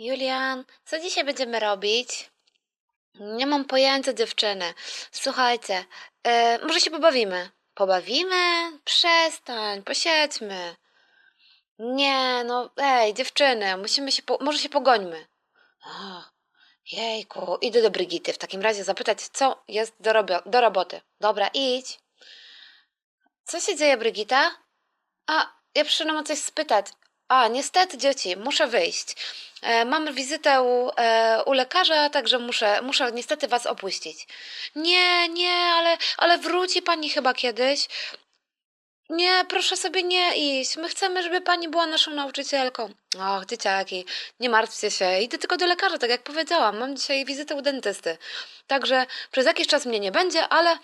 Julian, co dzisiaj będziemy robić? Nie mam pojęcia, dziewczyny. Słuchajcie, e, może się pobawimy? Pobawimy? Przestań, posiedźmy. Nie, no, ej, dziewczyny, musimy się, po, może się pogońmy. O, jejku, idę do Brygity. W takim razie zapytać, co jest do, robio- do roboty. Dobra, idź. Co się dzieje, Brygita? A, ja przyszedłem o coś spytać. A, niestety, dzieci, muszę wyjść. E, mam wizytę u, e, u lekarza, także muszę, muszę niestety was opuścić. Nie, nie, ale, ale wróci pani chyba kiedyś. Nie, proszę sobie nie iść. My chcemy, żeby pani była naszą nauczycielką. Och, dzieciaki, nie martwcie się. Idę tylko do lekarza, tak jak powiedziałam. Mam dzisiaj wizytę u dentysty. Także przez jakiś czas mnie nie będzie, ale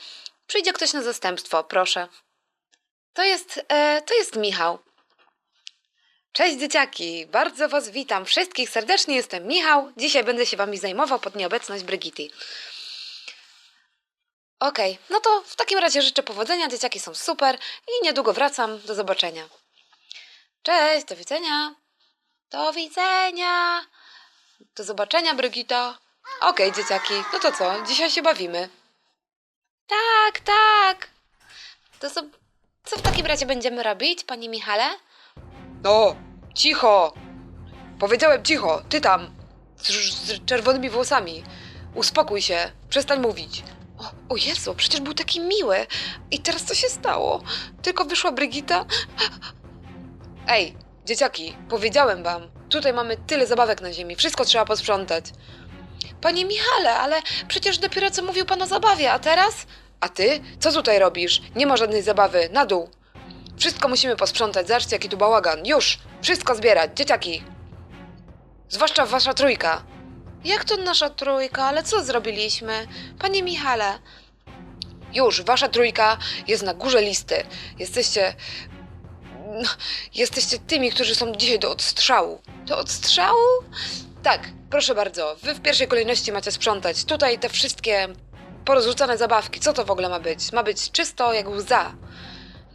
przyjdzie ktoś na zastępstwo, proszę. To jest, e, to jest Michał. Cześć dzieciaki, bardzo was witam wszystkich serdecznie, jestem Michał. Dzisiaj będę się wami zajmował pod nieobecność Brygity. Okej, no to w takim razie życzę powodzenia, dzieciaki są super i niedługo wracam, do zobaczenia. Cześć, do widzenia. Do widzenia. Do zobaczenia, Brygita. Okej, dzieciaki, no to co, dzisiaj się bawimy. Tak, tak. To co, co w takim razie będziemy robić, panie Michale? No, cicho! Powiedziałem cicho, ty tam, z, z czerwonymi włosami. Uspokój się, przestań mówić. O, o Jezu, przecież był taki miły. I teraz co się stało? Tylko wyszła Brygita. Ej, dzieciaki, powiedziałem wam, tutaj mamy tyle zabawek na ziemi, wszystko trzeba posprzątać. Panie Michale, ale przecież dopiero co mówił pan o zabawie, a teraz? A ty, co tutaj robisz? Nie ma żadnej zabawy, na dół. Wszystko musimy posprzątać, zobaczcie jaki tu bałagan. Już, wszystko zbierać, dzieciaki. Zwłaszcza wasza trójka. Jak to nasza trójka, ale co zrobiliśmy? Panie Michale, Już, wasza trójka jest na górze listy. Jesteście. No, jesteście tymi, którzy są dzisiaj do odstrzału. do odstrzału? Tak, proszę bardzo, wy w pierwszej kolejności macie sprzątać. Tutaj te wszystkie porozrzucane zabawki. Co to w ogóle ma być? Ma być czysto jak łza.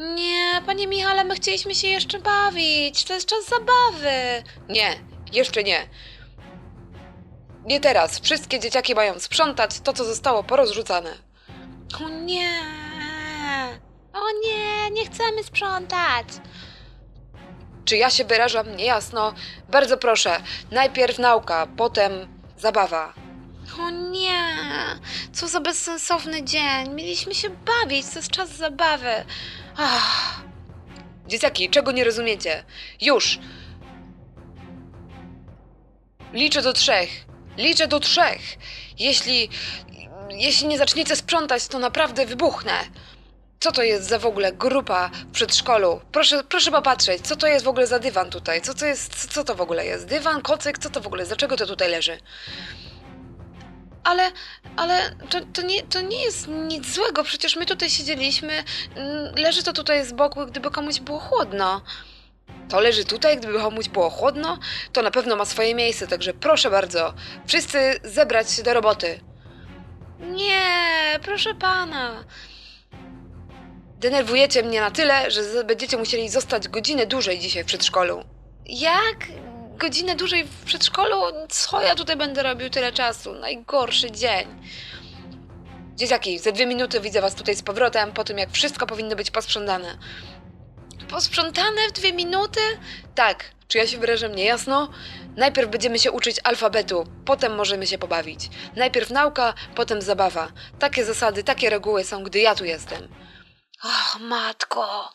Nie, panie Michale, my chcieliśmy się jeszcze bawić. To jest czas zabawy. Nie, jeszcze nie. Nie teraz. Wszystkie dzieciaki mają sprzątać to, co zostało porozrzucane. O nie. O nie, nie chcemy sprzątać. Czy ja się wyrażam niejasno? Bardzo proszę, najpierw nauka, potem zabawa. O nie, co za bezsensowny dzień. Mieliśmy się bawić, to jest czas zabawy. Ach, Dzieciaki, czego nie rozumiecie? Już! Liczę do trzech. Liczę do trzech. Jeśli. Jeśli nie zaczniecie sprzątać, to naprawdę wybuchnę. Co to jest za w ogóle grupa w przedszkolu? Proszę, proszę popatrzeć, co to jest w ogóle za dywan tutaj? Co to jest, co to w ogóle jest? Dywan, kocyk, co to w ogóle? Dlaczego to tutaj leży? Ale, ale to, to, nie, to nie jest nic złego, przecież my tutaj siedzieliśmy. mm, Leży to tutaj z boku, gdyby komuś było chłodno. To leży tutaj, gdyby komuś było chłodno, to na pewno ma swoje miejsce, także proszę bardzo, wszyscy zebrać się do roboty. Nie, proszę pana. Denerwujecie mnie na tyle, że będziecie musieli zostać godzinę dłużej dzisiaj w przedszkolu. Jak? Godzinę dłużej w przedszkolu? Co ja tutaj będę robił tyle czasu? Najgorszy dzień. Dzieciaki, za dwie minuty widzę was tutaj z powrotem, po tym jak wszystko powinno być posprzątane. Posprzątane w dwie minuty? Tak, czy ja się wyrażam niejasno? Najpierw będziemy się uczyć alfabetu, potem możemy się pobawić. Najpierw nauka, potem zabawa. Takie zasady, takie reguły są, gdy ja tu jestem. Och, matko.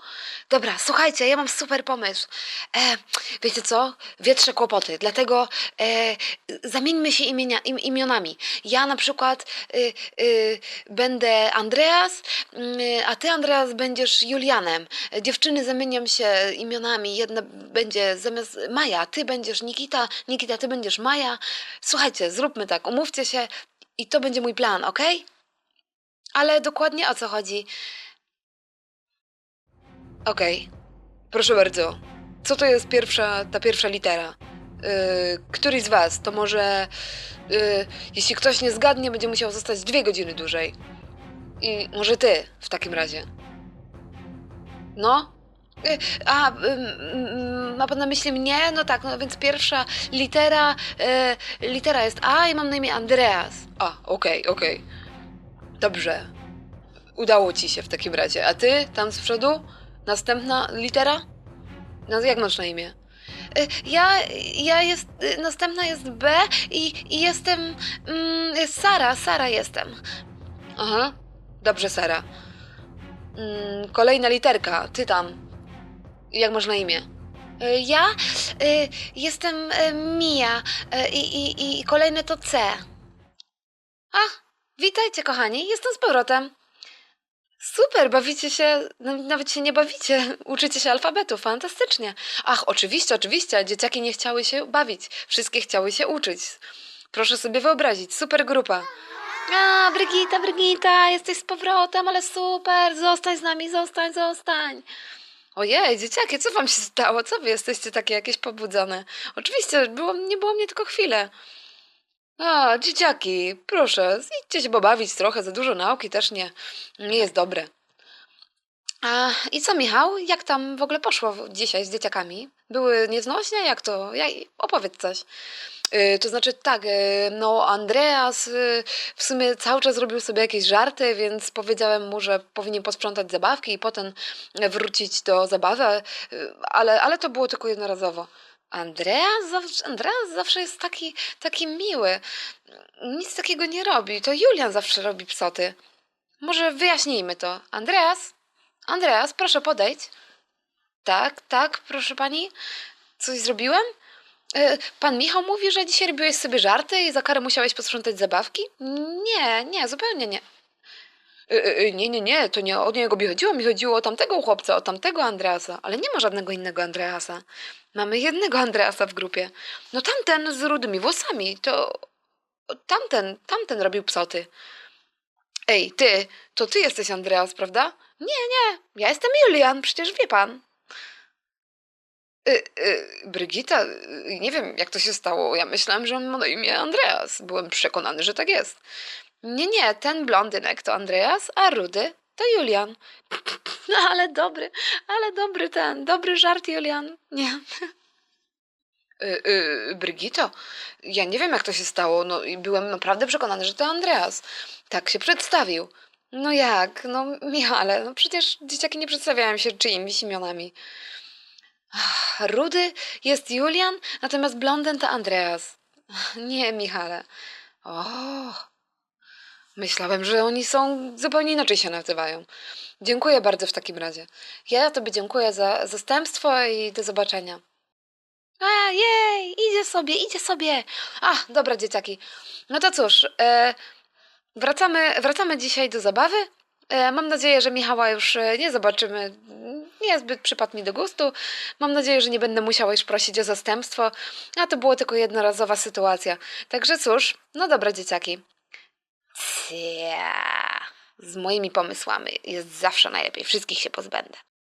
Dobra, słuchajcie, ja mam super pomysł. E, wiecie co? Wietrze kłopoty, dlatego e, zamieńmy się imienia, im, imionami. Ja na przykład y, y, będę Andreas, y, a ty, Andreas, będziesz Julianem. Dziewczyny zamienią się imionami. Jedna będzie zamiast Maja, ty będziesz Nikita, Nikita, ty będziesz Maja. Słuchajcie, zróbmy tak, umówcie się i to będzie mój plan, ok? Ale dokładnie o co chodzi? Okej, proszę bardzo. Co to jest pierwsza, ta pierwsza litera? Yy, któryś z was, to może... Yy, jeśli ktoś nie zgadnie, będzie musiał zostać dwie godziny dłużej. I może ty w takim razie. No? Y, A, ym, ma pan na myśli mnie? No tak, no więc pierwsza litera, e, litera jest A i mam na imię Andreas. A, okej, okej. Dobrze. Udało ci się w takim razie. A ty, tam z przodu? Następna litera? No, jak masz na imię? E, Ja, ja jest, e, następna jest B i, i jestem, mm, Sara, Sara jestem. Aha. Dobrze, Sara. Mm, kolejna literka. Ty tam. Jak masz na imię? E, Ja e, jestem Mia i, i, i kolejne to C. A, witajcie kochani, jestem z powrotem. Super, bawicie się, no, nawet się nie bawicie, uczycie się alfabetu, fantastycznie. Ach, oczywiście, oczywiście. Dzieciaki nie chciały się bawić. Wszystkie chciały się uczyć. Proszę sobie wyobrazić. Super grupa. A, Brygita, Brygita, jesteś z powrotem, ale super, zostań z nami, zostań, zostań. Ojej, dzieciaki, co wam się stało? Co wy jesteście takie jakieś pobudzone? Oczywiście, było, nie było mnie tylko chwilę. A, dzieciaki, proszę, idźcie się pobawić trochę, za dużo nauki też nie, nie jest dobre. A i co, Michał, jak tam w ogóle poszło dzisiaj z dzieciakami? Były nieznośnie? Jak to? Ja, opowiedz coś. Yy, to znaczy tak, yy, no Andreas yy, w sumie cały czas robił sobie jakieś żarty, więc powiedziałem mu, że powinien posprzątać zabawki i potem wrócić do zabawy, yy, ale, ale to było tylko jednorazowo. Andreas zawsze, Andreas zawsze jest taki, taki miły. Nic takiego nie robi. To Julian zawsze robi psoty. Może wyjaśnijmy to. Andreas? Andreas, proszę podejść. Tak, tak, proszę pani. Coś zrobiłem? E, Pan Michał mówi, że dzisiaj robiłeś sobie żarty i za karę musiałeś posprzątać zabawki? Nie, nie, zupełnie nie. Yy, yy, nie, nie, nie, to nie o niego mi chodziło, mi chodziło o tamtego chłopca, o tamtego Andreasa, ale nie ma żadnego innego Andreasa. Mamy jednego Andreasa w grupie. No tamten z rudymi włosami, to tamten, tamten robił psoty. Ej, ty, to ty jesteś Andreas, prawda? Nie, nie, ja jestem Julian, przecież wie pan. Y, y, Brygita, y, nie wiem jak to się stało. Ja myślałem, że on ma na imię Andreas. Byłem przekonany, że tak jest. Nie, nie, ten blondynek to Andreas, a rudy to Julian. No ale dobry, ale dobry ten, dobry żart Julian. Nie. Y, y, Brygito, ja nie wiem jak to się stało. No i byłem naprawdę przekonany, że to Andreas. Tak się przedstawił. No jak? No Michale, no przecież dzieciaki nie przedstawiają się czyimiś imionami. Rudy jest Julian, natomiast blondyn to Andreas. Nie, Michale. O, myślałem, że oni są zupełnie inaczej się nazywają. Dziękuję bardzo w takim razie. Ja tobie dziękuję za zastępstwo i do zobaczenia. A, jej, idzie sobie, idzie sobie. A, dobra, dzieciaki. No to cóż, e, wracamy, wracamy dzisiaj do zabawy. E, mam nadzieję, że Michała już e, nie zobaczymy. Niezbyt przypadł mi do gustu. Mam nadzieję, że nie będę musiała już prosić o zastępstwo. A to było tylko jednorazowa sytuacja. Także cóż, no dobra, dzieciaki. Z moimi pomysłami jest zawsze najlepiej. Wszystkich się pozbędę.